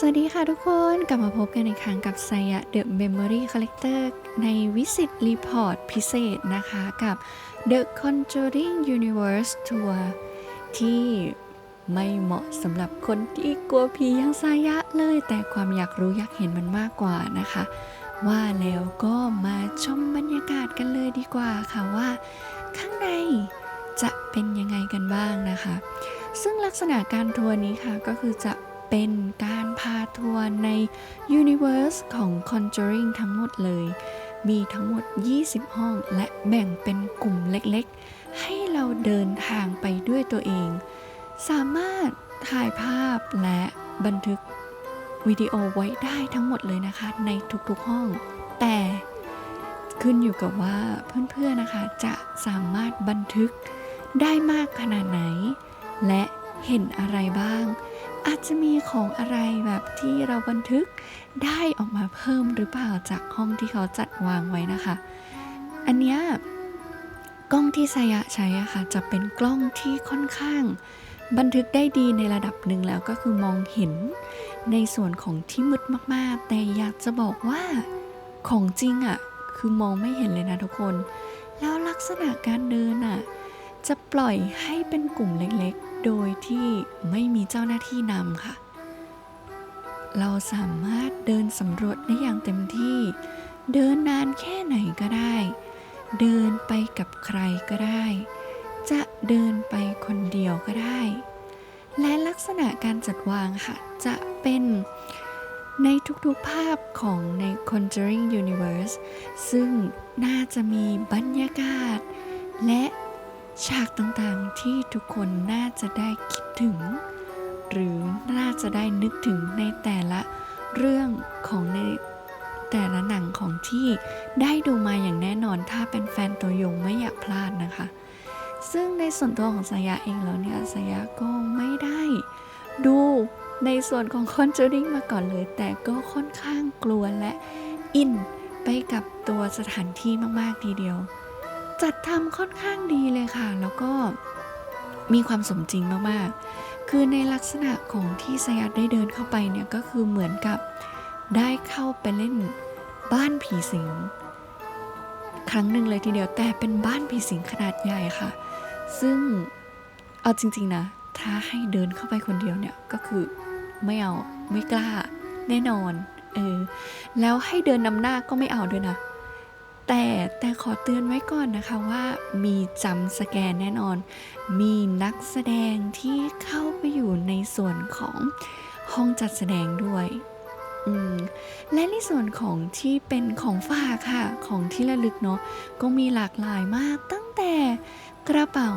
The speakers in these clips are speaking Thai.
สวัสดีค่ะทุกคนกลับมาพบกันอีกครั้งกับไซยะ The Memory Collector ในวิสิตรีพอร์ตพิเศษนะคะกับ The Conjuring Universe Tour ที่ไม่เหมาะสำหรับคนที่กลัวผีอย่างไซยะเลย แต่ความอยากรู้อยากเห็นมันมากกว่านะคะ ว่าแล้วก็มาชมบรรยากาศกันเลยดีกว่าค่ะว่า ข้างในจะเป็นยังไงกันบ้างนะคะ ซึ่งลักษณะการทัวร์นี้ค่ะก็คือจะ เป็นการพาทัวร์ใน Universe ของ Conjuring ทั้งหมดเลย มีทั้งหมด 20 ห้องและแบ่งเป็นกลุ่มเล็กๆ ให้เราเดินทางไปด้วยตัวเอง สามารถถ่ายภาพและบันทึกวิดีโอไว้ได้ทั้งหมดเลยนะคะในทุกๆห้อง แต่ขึ้นอยู่กับว่าเพื่อนๆนะคะจะสามารถบันทึกได้มากขนาดไหน และเห็นอะไรบ้าง อาจจะมีของอะไรแบบที่เราบันทึกได้ออกมาเพิ่มหรือเปล่าจากห้องที่เขาจัดวางไว้นะคะ อันเนี้ยกล้องที่สยะใช้อะค่ะจะเป็นกล้องที่ค่อนข้าง บันทึกได้ดีในระดับหนึ่งแล้วก็คือมองเห็น ในส่วนของที่มืดมากๆ แต่อยากจะบอกว่าของจริงอะคือมองไม่เห็นเลยนะทุกคน แล้วลักษณะการเดินอะ จะปล่อยให้เป็นกลุ่มเล็กๆ โดยที่ไม่มีเจ้าหน้าที่นำค่ะ เราสามารถเดินสำรวจได้อย่างเต็มที่ เดินนานแค่ไหนก็ได้ เดินไปกับใครก็ได้ จะเดินไปคนเดียวก็ได้ และลักษณะการจัดวางค่ะ จะเป็นในทุกๆภาพของใน Conjuring Universe ซึ่งน่าจะมีบรรยากาศ และ ฉากต่างๆที่ทุกคนน่าจะได้คิดถึง หรือน่าจะได้นึกถึงในแต่ละเรื่องของในแต่ละหนังของที่ได้ดูมาอย่างแน่นอนถ้าเป็นแฟนตัวยงไม่อยากพลาดนะคะ ซึ่งในส่วนตัวของสายาเองแล้วเนี่ยสายาก็ไม่ได้ดูในส่วนของ Conjuring มาก่อนเลย แต่ก็ค่อนข้างกลัวและอินไปกับตัวสถานที่มาก ๆ ทีเดียว จัดทำค่อนข้างดีเลยค่ะ แล้วก็มีความสมจริงมากๆ คือในลักษณะของที่สยัดได้เดินเข้าไปเนี่ยก็คือเหมือนกับได้เข้าไปเล่นบ้านผีสิง ครั้งหนึ่งเลยทีเดียวแต่เป็นบ้านผีสิงขนาดใหญ่ค่ะ ซึ่งเอาจริง ๆ นะ ถ้าให้เดินเข้าไปคนเดียวเนี่ยก็คือไม่เอาไม่กล้าแน่นอนเออแล้วให้เดินนำหน้าก็ไม่เอาด้วยนะ แต่แต่ขอเตือนไว้ก่อนนะคะว่ามีจำสแกนแน่นอน มีนักแสดงที่เข้าไปอยู่ในส่วนของห้องจัดแสดงด้วยและในส่วนของที่เป็นของฝากค่ะ ของที่ระลึกเนาะก็มีหลากหลายมากตั้งแต่กระเป๋า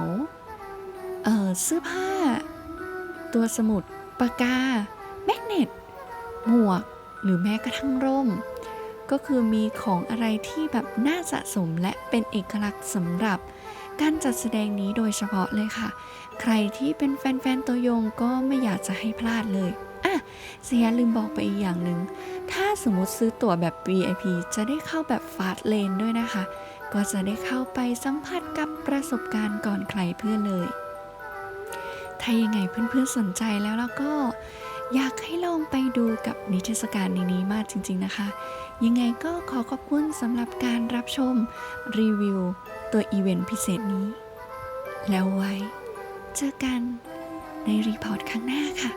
เเสื้อผ้า ตัวสมุดปากกา แมกเนตหมวก หรือแม้กระทั่งร่ม ก็คือมีของอะไรที่แบบน่าสะสมและเป็นเอกลักษณ์สำหรับการจัดแสดงนี้โดยเฉพาะเลยค่ะ ใครที่เป็นแฟนๆตัวยงก็ไม่อยากจะให้พลาดเลยอะเสียลืมบอกไปอีกอย่างหนึ่ง ถ้าสมมติซื้อตั๋วแบบ VIP จะได้เข้าแบบฟาสเลนด้วยนะคะ ก็จะได้เข้าไปสัมผัสกับประสบการณ์ก่อนใครเพื่อนเลย ถ้ายังไงเพื่อนๆสนใจแล้วแล้วก็ อยากให้ลองไปดูกับนิทรรศการนี้มากจริง ๆนะคะ ยังไงก็ขอขอบคุณสำหรับการรับชมรีวิวตัวอีเวนต์พิเศษนี้ แล้วไว้ เจอกันในรีพอร์ตครั้งหน้าค่ะ